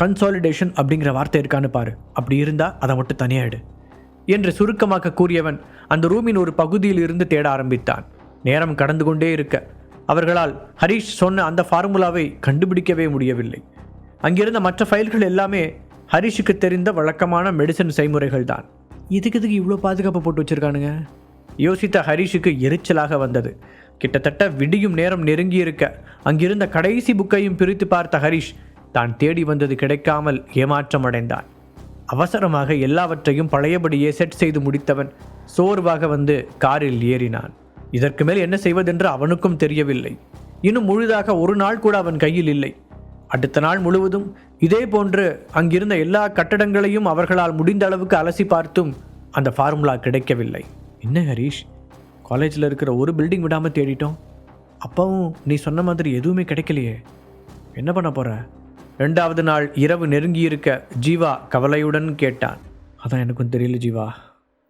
Consolidation அப்படிங்கிற வார்த்தை இருக்கான்னு பாரு. அப்படி இருந்தால் அதை மட்டும் தனியாயிடு. என்று சுருக்கமாக கூறியவன் அந்த ரூமின் ஒரு பகுதியில் இருந்து தேட ஆரம்பித்தான். நேரம் கடந்து கொண்டே இருக்க. அவர்களால் ஹரீஷ் சொன்ன அந்த ஃபார்முலாவை கண்டுபிடிக்கவே முடியவில்லை. அங்கிருந்த மற்ற ஃபைல்கள் எல்லாமே ஹரிஷுக்கு தெரிந்த வழக்கமான மெடிசன் செய்முறைகள் தான். இதுக்கு இதுக்கு இவ்வளோ பாதுகாப்பு போட்டு வச்சிருக்கானுங்க? யோசித்த ஹரிஷுக்கு எரிச்சலாக வந்தது. கிட்டத்தட்ட விடியும் நேரம் நெருங்கி இருக்க அங்கிருந்த கடைசி புக்கையும் பிரித்து பார்த்த ஹரிஷ் தான் தேடி வந்தது கிடைக்காமல் ஏமாற்றம் அடைந்தான் அவசரமாக எல்லாவற்றையும் பழையபடியே செட் செய்து முடித்தவன் சோர்வாக வந்து காரில் ஏறினான். இதற்கு மேல் என்ன செய்வதென்று அவனுக்கும் தெரியவில்லை. இன்னும் முழுதாக ஒரு நாள் கூட அவன் கையில் இல்லை. அடுத்த நாள் முழுவதும் இதே போன்று அங்கிருந்த எல்லா கட்டடங்களையும் அவர்களால் முடிந்த அளவுக்கு அலசி பார்த்தும் அந்த ஃபார்முலா கிடைக்கவில்லை. என்ன ஹரீஷ்? காலேஜில் இருக்கிற ஒரு பில்டிங் விடாமல் தேடிட்டோம். அப்பவும் நீ சொன்ன மாதிரி எதுவுமே கிடைக்கலையே. என்ன பண்ண போகிற ரெண்டாவது நாள் இரவு நெருங்கியிருக்க ஜீவா கவலையுடன் கேட்டான். அதான் எனக்கும் தெரியல ஜீவா.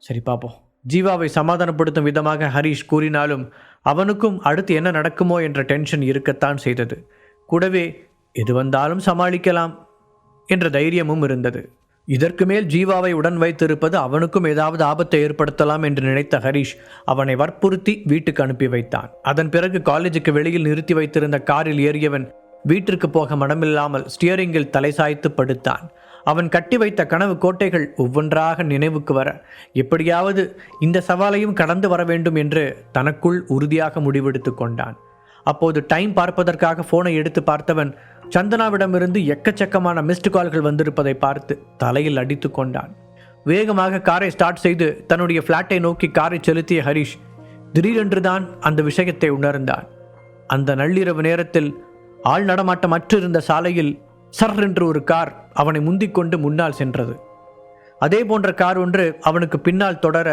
சரி பார்ப்போம் ஜீவாவை சமாதானப்படுத்தும் விதமாக ஹரீஷ் கூறினாலும் அவனுக்கும் அடுத்து என்ன நடக்குமோ என்ற டென்ஷன் இருக்கத்தான் செய்தது. கூடவே எது வந்தாலும் சமாளிக்கலாம் என்ற தைரியமும் இருந்தது. இதற்கு மேல் ஜீவாவை உடன் வைத்திருப்பது அவனுக்கும் ஏதாவது ஆபத்தை ஏற்படுத்தலாம் என்று நினைத்த ஹரீஷ் அவனை வற்புறுத்தி வீட்டுக்கு அனுப்பி வைத்தான். அதன் பிறகு காலேஜுக்கு வெளியில் நிறுத்தி வைத்திருந்த காரில் ஏறியவன் வீட்டிற்கு போக மனமில்லாமல் ஸ்டியரிங்கில் தலை சாய்த்து படுத்தான். அவன் கட்டி வைத்த கனவு கோட்டைகள் ஒவ்வொன்றாக நினைவுக்கு வர எப்படியாவது இந்த சவாலையும் கடந்து வர வேண்டும் என்று தனக்குள் உறுதியாக முடிவெடுத்து கொண்டான். அப்போது டைம் பார்ப்பதற்காக போனை எடுத்து பார்த்தவன் சந்தனாவிடமிருந்து எக்கச்சக்கமான மிஸ்டு கால்கள் வந்திருப்பதை பார்த்து தலையில் அடித்து கொண்டான். வேகமாக காரை ஸ்டார்ட் செய்து தன்னுடைய ஃப்ளாட்டை நோக்கி காரை செலுத்திய ஹரிஷ் திடீரென்றுதான் அந்த விஷயத்தை உணர்ந்தான். அந்த நள்ளிரவு நேரத்தில் ஆள் நடமாட்டம் இருந்த சாலையில் சர் என்று ஒரு கார் அவனை முந்திக் கொண்டு முன்னால் சென்றது. அதே போன்ற கார் ஒன்று அவனுக்கு பின்னால் தொடர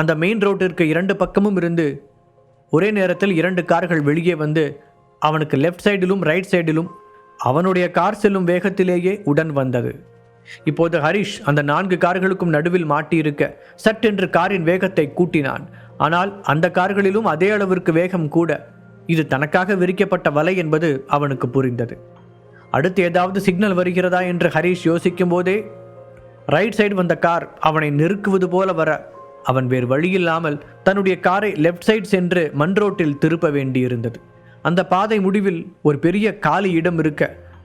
அந்த மெயின் ரோட்டிற்கு இரண்டு பக்கமும் இருந்து ஒரே நேரத்தில் இரண்டு கார்கள் வெளியே வந்து அவனுக்கு லெஃப்ட் சைடிலும் ரைட் சைடிலும் அவனுடைய கார் செல்லும் வேகத்திலேயே உடன் வந்தது. இப்போது ஹரிஷ் அந்த நான்கு கார்களுக்கும் நடுவில் மாட்டியிருக்க சட்டென்று காரின் வேகத்தை கூட்டினான். ஆனால் அந்த கார்களிலும் அதே அளவிற்கு வேகம் கூட இது தனக்காக விரிக்கப்பட்ட வலை என்பது அவனுக்கு புரிந்தது. அடுத்து ஏதாவது சிக்னல் வருகிறதா என்று ஹரீஷ் யோசிக்கும் போதே ரைட் சைடு வந்த கார் அவனை நெருக்குவது போல வர அவன் வேறு வழியில்லாமல் தன்னுடைய காரை லெஃப்ட் சைடு சென்று மண் ரோட்டில் திருப்ப வேண்டியிருந்தது. அந்த பாதை முடிவில் ஒரு பெரிய காலி இடம் இருக்க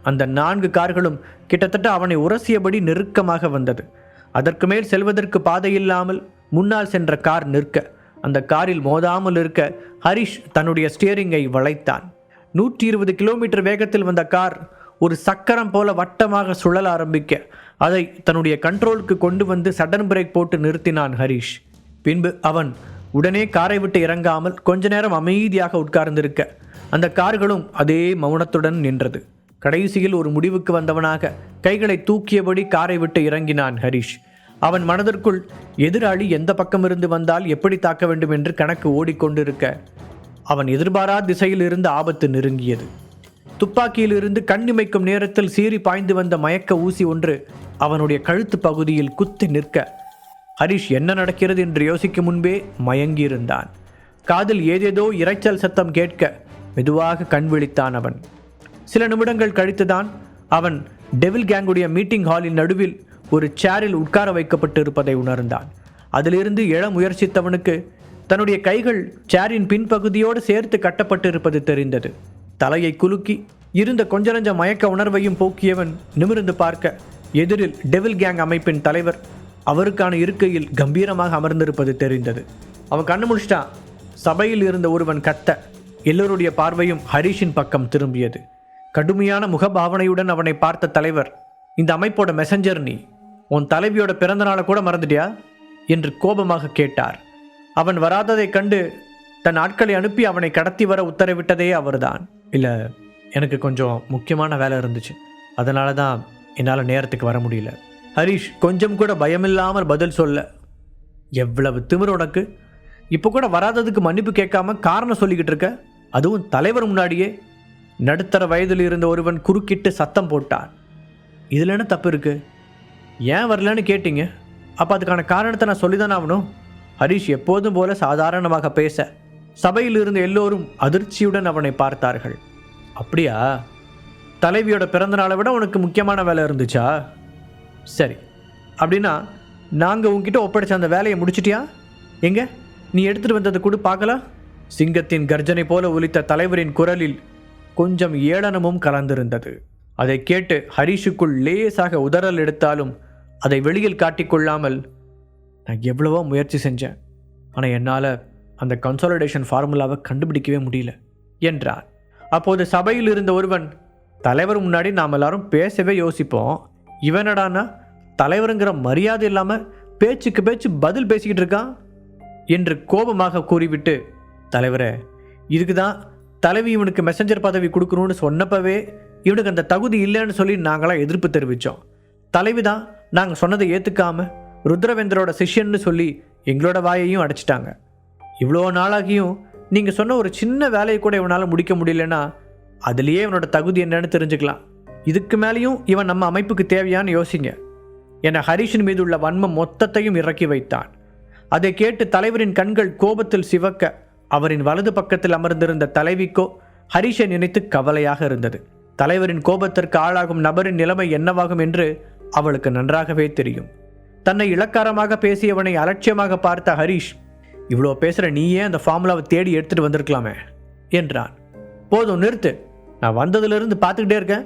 அந்த நான்கு கார்களும் கிட்டத்தட்ட அவனை உரசியபடி நெருக்கமாக வந்தது. அதற்கு மேல் செல்வதற்கு பாதை இல்லாமல் முன்னால் சென்ற கார் நிற்க அந்த காரில் மோதாமல் இருக்க ஹரிஷ் தன்னுடைய ஸ்டியரிங்கை வளைத்தான். நூற்றி இருபது கிலோமீட்டர் வேகத்தில் வந்த கார் ஒரு சக்கரம் போல வட்டமாக சுழல ஆரம்பிக்க அதை தன்னுடைய கண்ட்ரோலுக்கு கொண்டு வந்து சடன் பிரேக் போட்டு நிறுத்தினான் ஹரிஷ். பின்பு அவன் உடனே காரை விட்டு இறங்காமல் கொஞ்ச நேரம் அமைதியாக உட்கார்ந்திருக்க அந்த கார்களும் அதே மௌனத்துடன் நின்றது. கடைசியில் ஒரு முடிவுக்கு வந்தவனாக கைகளை தூக்கியபடி காரை விட்டு இறங்கினான் ஹரிஷ். அவன் மனதிற்குள் எதிராளி எந்த பக்கமிருந்து வந்தால் எப்படி தாக்க வேண்டும் என்று கணக்கு ஓடிக்கொண்டிருக்க? அவன் எதிர்பாரா திசையில் இருந்து ஆபத்து நெருங்கியது. துப்பாக்கியிலிருந்து கண்ணிமைக்கும் நேரத்தில் சீறி பாய்ந்து வந்த மயக்க ஊசி ஒன்று அவனுடைய கழுத்து பகுதியில் குத்தி நிற்க ஹரிஷ் என்ன நடக்கிறது? என்று யோசிக்கும் முன்பே மயங்கியிருந்தான். காதில் ஏதேதோ இரைச்சல் சத்தம் கேட்க மெதுவாக கண் விழித்தான் அவன். சில நிமிடங்கள் கழித்துதான் அவன் டெவில் கேங்குடைய மீட்டிங் ஹாலின் நடுவில் ஒரு சேரில் உட்கார வைக்கப்பட்டு இருப்பதை உணர்ந்தான். அதிலிருந்து எழ முயற்சித்தவனுக்கு தன்னுடைய கைகள் சேரின் பின்பகுதியோடு சேர்த்து கட்டப்பட்டு இருப்பது தெரிந்தது. தலையை குலுக்கி இருந்த கொஞ்ச நஞ்ச மயக்க உணர்வையும் போக்கியவன் நிமிர்ந்து பார்க்க எதிரில் டெவில் கேங் அமைப்பின் தலைவர் அவருக்கான இருக்கையில் கம்பீரமாக அமர்ந்திருப்பது தெரிந்தது. அவன் கண்ணு முடிச்சிட்டான் சபையில் இருந்த ஒருவன் கத்த எல்லோருடைய பார்வையும் ஹரிஷின் பக்கம் திரும்பியது. கடுமையான முகபாவனையுடன் அவனை பார்த்த தலைவர் இந்த அமைப்போட மெசஞ்சர் நீ. உன் தலைவியோட பிறந்த நாளை கூட மறந்துட்டியா? என்று கோபமாக கேட்டார். அவன் வராததைக் கண்டு தன் ஆட்களை அனுப்பி அவனை கடத்தி வர உத்தரவிட்டதே அவர்தான். இல்லை எனக்கு கொஞ்சம் முக்கியமான வேலை இருந்துச்சு. அதனால தான் என்னால் நேரத்துக்கு வர முடியல. ஹரிஷ் கொஞ்சம் கூட பயமில்லாமல் பதில் சொல்ல. எவ்வளவு திமிரு உனக்கு? இப்போ கூட வராததுக்கு மன்னிப்பு கேட்காம காரணம் சொல்லிக்கிட்டு இருக்க? அதுவும் தலைவர் முன்னாடியே. நடுத்தர வயதில் இருந்த ஒருவன் குறுக்கிட்டு சத்தம் போட்டான். இதில் என்ன தப்பு இருக்குது ஏன் வரலன்னு கேட்டீங்க? அப்போ அதுக்கான காரணத்தை நான் சொல்லிதானே ஆகணும். ஹரிஷ் எப்போதும் போல சாதாரணமாக பேச சபையில் இருந்த எல்லோரும் அதிர்ச்சியுடன் அவனை பார்த்தார்கள். அப்படியா? தலைவியோட பிறந்த நாளை விட உனக்கு முக்கியமான வேலை இருந்துச்சா? சரி. அப்படின்னா நாங்கள் உங்ககிட்ட ஒப்படைச்ச அந்த வேலையை முடிச்சிட்டியா? எங்க? நீ எடுத்துட்டு வந்ததை கூட பார்க்கலாம் சிங்கத்தின் கர்ஜனை போல ஒலித்த தலைவரின் குரலில் கொஞ்சம் ஏளனமும் கலந்திருந்தது. அதை கேட்டு ஹரிஷுக்குள் லேசாக உதறல் எடுத்தாலும் அதை வெளியில் காட்டிக்கொள்ளாமல் நான் எவ்வளவோ முயற்சி செஞ்சேன். ஆனால் என்னால் அந்த கன்சாலிடேஷன் ஃபார்முலாவை கண்டுபிடிக்கவே முடியல என்றார். அப்போது சபையில் இருந்த ஒருவன் தலைவர் முன்னாடி நாம் எல்லாரும் பேசவே யோசிப்போம். இவனடானா தலைவருங்கிற மரியாதை இல்லாமல் பேச்சுக்கு பேச்சு பதில் பேசிக்கிட்டு இருக்கான்? என்று கோபமாக கூறிவிட்டு தலைவரே இதுக்கு தான் தலைவி இவனுக்கு மெசஞ்சர் பதவி கொடுக்கணும்னு சொன்னப்பவே இவனுக்கு அந்த தகுதி இல்லைன்னு சொல்லி நாங்களாம் எதிர்ப்பு தெரிவித்தோம் தலைவி தான் நாங்கள் சொன்னதை ஏற்றுக்காம ருத்ரவேந்தரோட சிஷ்யன்னு சொல்லி எங்களோட வாயையும் அடைச்சிட்டாங்க. இவ்வளோ நாளாகியும் நீங்கள் சொன்ன ஒரு சின்ன வேலையை கூட இவனால் முடிக்க முடியலன்னா அதுலேயே இவனோட தகுதி என்னன்னு தெரிஞ்சுக்கலாம். இதுக்கு மேலேயும் இவன் நம்ம அமைப்புக்கு தேவையான்னு யோசிங்க. என ஹரிஷின் மீது உள்ள வன்மம் மொத்தத்தையும் இறக்கி வைத்தான். அதை கேட்டு தலைவரின் கண்கள் கோபத்தில் சிவக்க அவரின் வலது பக்கத்தில் அமர்ந்திருந்த தலைவிக்கோ ஹரிஷை நினைத்து கவலையாக இருந்தது. தலைவரின் கோபத்திற்கு ஆளாகும் நபரின் நிலைமை என்னவாகும் என்று அவளுக்கு நன்றாகவே தெரியும். தன்னை இளக்காரமாக பேசியவனை அலட்சியமாக பார்த்த ஹரிஷ் இவ்வளோ பேசுகிற நீயே அந்த ஃபார்முலாவை தேடி எடுத்துகிட்டு வந்திருக்கலாமே என்றான். போதும் நிறுத்து. நான் வந்ததிலிருந்து பார்த்துக்கிட்டே இருக்கேன்.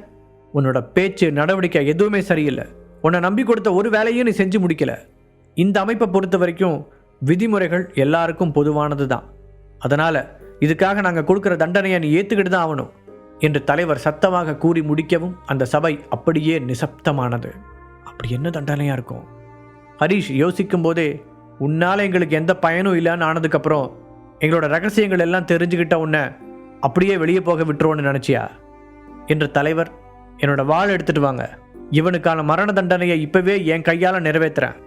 உன்னோட பேச்சு நடவடிக்கை எதுவுமே சரியில்லை. உன்னை நம்பி கொடுத்த ஒரு வேலையும் நீ செஞ்சு முடிக்கல. இந்த அமைப்பை பொறுத்த வரைக்கும் விதிமுறைகள் எல்லாருக்கும் பொதுவானது தான். அதனால் இதுக்காக நாங்கள் கொடுக்குற தண்டனையை நீ ஏற்றுக்கிட்டு தான் ஆகணும் என்று தலைவர் சத்தமாக கூறி முடிக்கவும் அந்த சபை அப்படியே நிசப்தமானது. அப்படி என்ன தண்டனையாக இருக்கும்? ஹரீஷ் யோசிக்கும் போதே உன்னால் எங்களுக்கு எந்த பயனும் இல்லைன்னு ஆனதுக்கப்புறம் எங்களோட ரகசியங்கள் எல்லாம் தெரிஞ்சுக்கிட்ட உன்னை அப்படியே வெளியே போக விட்டுருவோன்னு நினச்சியா? என்ற தலைவர் என்னோட வாள் எடுத்துட்டு வாங்க. இவனுக்கான மரண தண்டனையை இப்பவே என் கையால் நிறைவேற்றுறேன்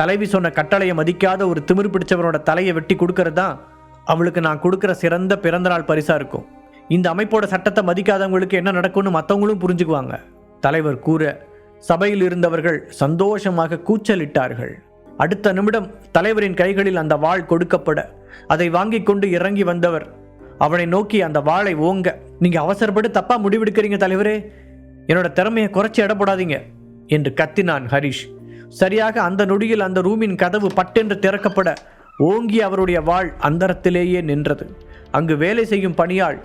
தலைவி சொன்ன கட்டளையை மதிக்காத ஒரு திமிர் பிடிச்சவனோட தலையை வெட்டி கொடுக்கறது தான் அவளுக்கு நான் கொடுக்குற சிறந்த பிறந்தநாள் பரிசாக இருக்கும். இந்த அமைப்போட சட்டத்தை மதிக்காதவங்களுக்கு என்ன நடக்கும்னு மற்றவங்களும் புரிஞ்சுக்குவாங்க. தலைவர் கூற சபையில் இருந்தவர்கள் சந்தோஷமாக கூச்சலிட்டார்கள். அடுத்த நிமிடம் தலைவரின் கைகளில் அந்த வாள் கொடுக்கப்பட அதை வாங்கி கொண்டு இறங்கி வந்தவர் அவனை நோக்கி அந்த வாளை ஓங்க நீங்க அவசரப்பட்டு தப்பா முடிவெடுக்கிறீங்க தலைவரே என்னோட திறமையை குறைச்சி இடப்படாதீங்க என்று கத்தினான் ஹரிஷ். சரியாக அந்த நொடியில் அந்த ரூமின் கதவு பட்டென்று திறக்கப்பட ஓங்கி அவருடைய வாள் அந்தரத்திலேயே நின்றது. அங்கு வேலை செய்யும் பணியாள்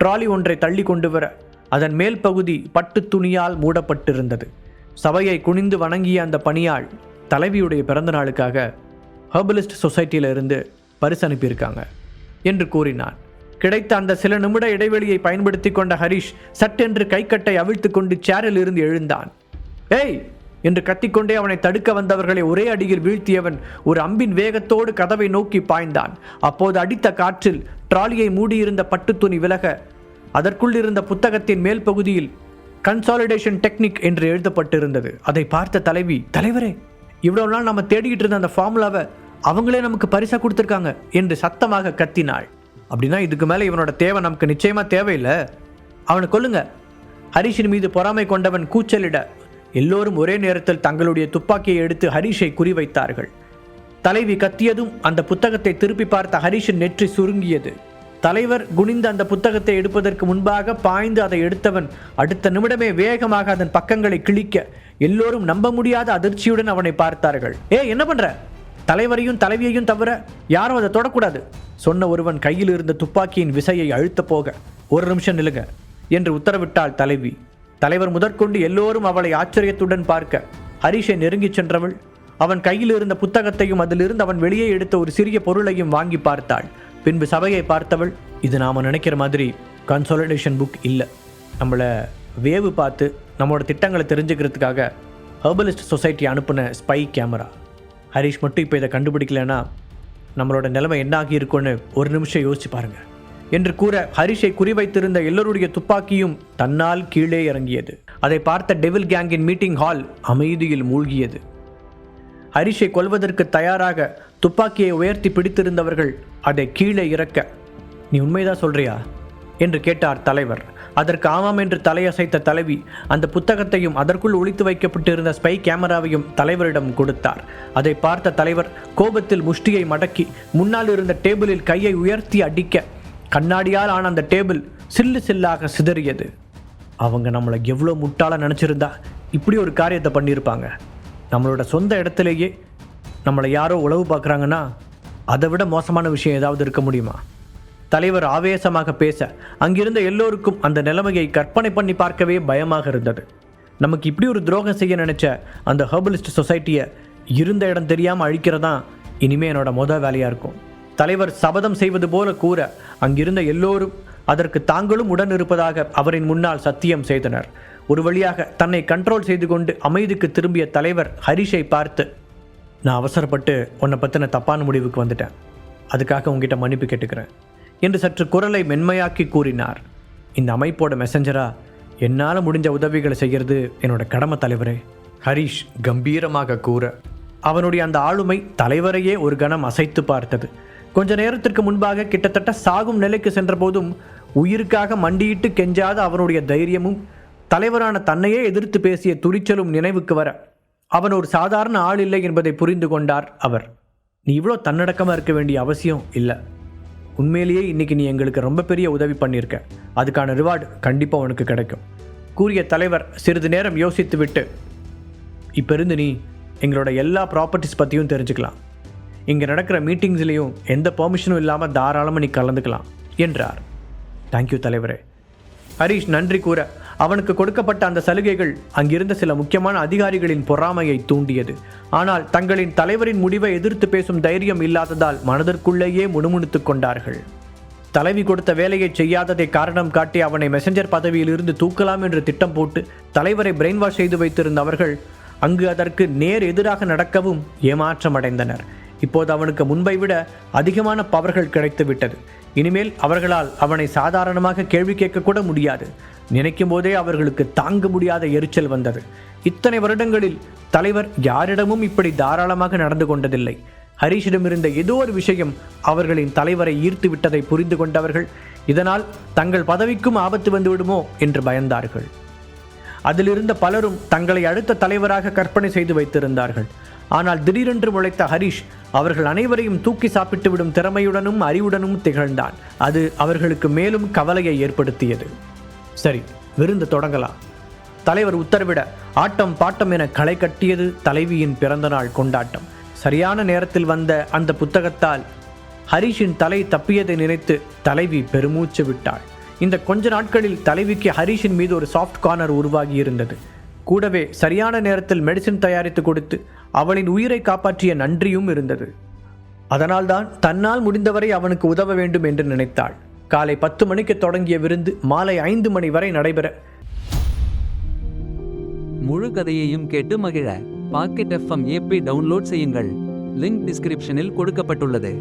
ட்ராலி ஒன்றை தள்ளி கொண்டு வர அதன் மேல் பகுதி பட்டு துணியால் மூடப்பட்டிருந்தது. சபையை குனிந்து வணங்கிய அந்த பணியாள் தலைவியுடைய பிறந்த நாளுக்காக ஹெர்பலிஸ்ட் சொசைட்டியிலிருந்து பரிசு அனுப்பியிருக்காங்க என்று கூறினான் கிடைத்த அந்த சில நிமிட இடைவெளியை பயன்படுத்தி கொண்ட ஹரிஷ் சட்டென்று கைக்கட்டை அவிழ்த்து கொண்டு சேரில் இருந்து எழுந்தான். ஏய்! என்று கத்திக்கொண்டே அவனை தடுக்க வந்தவர்களை ஒரே அடியில் வீழ்த்தியவன் ஒரு அம்பின் வேகத்தோடு கதவை நோக்கி பாய்ந்தான். அப்போது அடித்த காற்றில் ட்ராலியை மூடியிருந்த பட்டுத் துணி விலக அதற்குள் இருந்த புத்தகத்தின் மேல் பகுதியில் கன்சாலிடேஷன் டெக்னிக் என்று எழுதப்பட்டிருந்தது. அதை பார்த்த தலைவி தலைவரே இவ்வளவு நாள் நம்ம தேடிக்கிட்டு இருந்த அந்த ஃபார்முலாவை அவங்களே நமக்கு பரிசாக கொடுத்துருக்காங்க என்று சத்தமாக கத்தினாள். அப்படின்னா இதுக்கு மேலே இவனோட தேவை நமக்கு நிச்சயமாக தேவையில்லை. அவனை கொல்லுங்க. ஹரிஷின் மீது பொறாமை கொண்டவன் கூச்சலிட எல்லோரும் ஒரே நேரத்தில் தங்களுடைய துப்பாக்கியை எடுத்து ஹரிஷை குறிவைத்தார்கள். தலைவி கத்தியதும் அந்த புத்தகத்தை திருப்பி பார்த்த ஹரிஷின் நெற்றி சுருங்கியது. தலைவர் குனிந்து அந்த புத்தகத்தை எடுப்பதற்கு முன்பாக பாய்ந்து அதை எடுத்தவன் அடுத்த நிமிடமே வேகமாக அதன் பக்கங்களை கிழிக்க எல்லோரும் நம்ப முடியாத அதிர்ச்சியுடன் அவனை பார்த்தார்கள். ஏ என்ன பண்ற? தலைவரையும் தலைவியையும் தவிர யாரும் அதை தொடக்கூடாது சொன்ன ஒருவன் கையில் இருந்த துப்பாக்கியின் விசையை அழுத்த போக ஒரு நிமிஷம் நிலுங்க என்று உத்தரவிட்டாள் தலைவி. தலைவர் முதற்கொண்டு எல்லோரும் அவளை ஆச்சரியத்துடன் பார்க்க ஹரிஷை நெருங்கிச் சென்றவள். அவன் கையில் இருந்த புத்தகத்தையும் அதிலிருந்து அவன் வெளியே எடுத்த ஒரு சிறிய பொருளையும் வாங்கி பார்த்தாள். பின்பு சபையை பார்த்தவள் இது நாம் நினைக்கிற மாதிரி கன்சோலிடேஷன் புக் இல்லை. நம்மளை வேவு பார்த்து நம்மளோட திட்டங்களை தெரிஞ்சுக்கிறதுக்காக ஹர்பலிஸ்ட் சொசைட்டி அனுப்பின ஸ்பை கேமரா ஹரிஷ் மட்டும் இப்போ இதை கண்டுபிடிக்கலன்னா நம்மளோட நிலைமை என்னாகி இருக்கும்னு ஒரு நிமிஷம் யோசிச்சு பாருங்கள் என்று கூற ஹரிஷை குறிவைத்திருந்த எல்லோருடைய துப்பாக்கியும் தன்னால் கீழே இறங்கியது. அதை பார்த்த டெவில் கேங்கின் மீட்டிங் ஹால் அமைதியில் மூழ்கியது. ஹரிஷை கொல்வதற்கு தயாராக துப்பாக்கியை உயர்த்தி பிடித்திருந்தவர்கள் அதை கீழே இறக்க நீ உண்மைதான் சொல்றியா? என்று கேட்டார் தலைவர். அதற்கு ஆமாம் என்று தலையசைத்த தலைவி அந்த புத்தகத்தையும் அதற்குள் ஒழித்து வைக்கப்பட்டிருந்த ஸ்பை கேமராவையும் தலைவரிடம் கொடுத்தார். அதை பார்த்த தலைவர் கோபத்தில் முஷ்டியை மடக்கி முன்னால் இருந்த டேபிளில் கையை உயர்த்தி அடிக்க கண்ணாடியால் ஆன அந்த டேபிள் சில்லு சில்லாக சிதறியது. அவங்க நம்மளை எவ்வளோ முட்டாளாக நினச்சிருந்தா இப்படி ஒரு காரியத்தை பண்ணியிருப்பாங்க. நம்மளோட சொந்த இடத்துலையே நம்மளை யாரோ உளவு பார்க்குறாங்கன்னா அதை விட மோசமான விஷயம் ஏதாவது இருக்க முடியுமா? தலைவர் ஆவேசமாக பேச அங்கிருந்த எல்லோருக்கும் அந்த நிலைமையை கற்பனை பண்ணி பார்க்கவே பயமாக இருந்தது. நமக்கு இப்படி ஒரு துரோகம் செய்ய நினச்ச அந்த ஹர்பலிஸ்ட் சொசைட்டியை இருந்த இடம் தெரியாமல் அழிக்கிறதா இனிமே என்னோட மொதல் வேலையாக இருக்கும். தலைவர் சபதம் செய்வது போல கூற அங்கிருந்த எல்லோரும் அதற்கு தாங்களும் உடன் இருப்பதாக அவரின் முன்னால் சத்தியம் செய்தனர். ஒரு வழியாக தன்னை கண்ட்ரோல் செய்து கொண்டு அமைதிக்கு திரும்பிய தலைவர் ஹரிஷை பார்த்து நான் அவசரப்பட்டு உன்னை பற்றின தப்பான முடிவுக்கு வந்துட்டேன். அதுக்காக உங்ககிட்ட மன்னிப்பு கேட்டுக்கிறேன் என்று சற்று குரலை மென்மையாக்கி கூறினார். இந்த அமைப்போட மெசஞ்சராக என்னால் முடிஞ்ச உதவிகளை செய்கிறது என்னோட கடமை தலைவரே ஹரிஷ் கம்பீரமாக கூற. அவனுடைய அந்த ஆளுமை தலைவரையே ஒரு கணம் அசைத்து பார்த்தது. கொஞ்ச நேரத்திற்கு முன்பாக கிட்டத்தட்ட சாகும் நிலைக்கு சென்றபோதும் உயிருக்காக மண்டியிட்டு கெஞ்சாத அவனுடைய தைரியமும் தலைவரான தன்னையே எதிர்த்து பேசிய துணிச்சலும் நினைவுக்கு வர அவன் ஒரு சாதாரண ஆள் இல்லை என்பதை புரிந்து கொண்டார் அவர். நீ இவ்வளோ தன்னடக்கமாக இருக்க வேண்டிய அவசியம் இல்லை. உண்மையிலேயே இன்னைக்கு நீ எங்களுக்கு ரொம்ப பெரிய உதவி பண்ணியிருக்க அதுக்கான ரிவார்டு கண்டிப்பாக உனக்கு கிடைக்கும். கூறிய தலைவர் சிறிது நேரம் யோசித்துவிட்டு இப்போ இருந்து நீ எங்களோட எல்லா ப்ராப்பர்ட்டிஸ் பற்றியும் தெரிஞ்சுக்கலாம். இங்கே நடக்கிற மீட்டிங்ஸ்லேயும் எந்த பெர்மிஷனும் இல்லாமல் தாராளமாக நீ கலந்துக்கலாம் என்றார். தேங்க்யூ தலைவரே. ஹரிஷ் நன்றி கூற அவனுக்கு கொடுக்கப்பட்ட அந்த சலுகைகள் அங்கிருந்த சில முக்கியமான அதிகாரிகளின் பொறாமையை தூண்டியது. ஆனால் தங்களின் தலைவரின் முடிவை எதிர்த்து பேசும் தைரியம் இல்லாததால் மனதிற்குள்ளேயே முணுமுணுத்துக் கொண்டார்கள். தலைவி கொடுத்த வேலையை செய்யாததை காரணம் காட்டி அவனை மெசஞ்சர் பதவியில் இருந்து தூக்கலாம் என்று திட்டம் போட்டு தலைவரை பிரெயின் வாஷ் செய்து வைத்திருந்த அவர்கள் அங்கு அதற்கு நேர் எதிராக நடக்கவும் ஏமாற்றம் அடைந்தனர் இப்போது அவனுக்கு முன்பை விட அதிகமான பவர்கள் கிடைத்துவிட்டது. இனிமேல் அவர்களால் அவனை சாதாரணமாக கேள்வி கேட்கக்கூட முடியாது. நினைக்கும் போதே அவர்களுக்கு தாங்க முடியாத எரிச்சல் வந்தது. இத்தனை வருடங்களில் தலைவர் யாரிடமும் இப்படி தாராளமாக நடந்து கொண்டதில்லை. ஹரிஷிடமிருந்த ஏதோ ஒரு விஷயம் அவர்களின் தலைவரை ஈர்த்து விட்டதை புரிந்து கொண்டவர்கள் இதனால் தங்கள் பதவிக்கும் ஆபத்து வந்துவிடுமோ என்று பயந்தார்கள். அதிலிருந்த பலரும் தங்களை அடுத்த தலைவராக கற்பனை செய்து வைத்திருந்தார்கள். ஆனால் திடீரென்று முளைத்த ஹரிஷ் அவர்கள் அனைவரையும் தூக்கி சாப்பிட்டு விடும் திறமையுடனும் அறிவுடனும் திகழ்ந்தான். அது அவர்களுக்கு மேலும் கவலையை ஏற்படுத்தியது. சரி விருந்து தொடங்கலாம். தலைவர் உத்தரவிட ஆட்டம் பாட்டம் என களை கட்டியது தலைவியின் பிறந்தநாள் கொண்டாட்டம். சரியான நேரத்தில் வந்த அந்த புத்தகத்தால் ஹரிஷின் தலை தப்பியதை நினைத்து தலைவி பெருமூச்சு விட்டாள். இந்த கொஞ்ச நாட்களில் தலைவிக்கு ஹரிஷின் மீது ஒரு சாஃப்ட் கார்னர் உருவாகி இருந்தது. கூடவே சரியான நேரத்தில் மெடிசின் தயாரித்து கொடுத்து அவளின் உயிரை காப்பாற்றிய நன்றியும் இருந்தது. அதனால்தான் தன்னால் முடிந்தவரை அவனுக்கு உதவ வேண்டும் என்று நினைத்தாள். காலை பத்து மணிக்கு தொடங்கிய விருந்து மாலை ஐந்து மணி வரை நடைபெற. முழு கதையையும் கேட்டு மகிழ. பாக்கெட் எஃப்எம் ஏபி டவுன்லோட் செய்யுங்கள். லிங்க் டிஸ்கிரிப்ஷனில் கொடுக்கப்பட்டுள்ளது.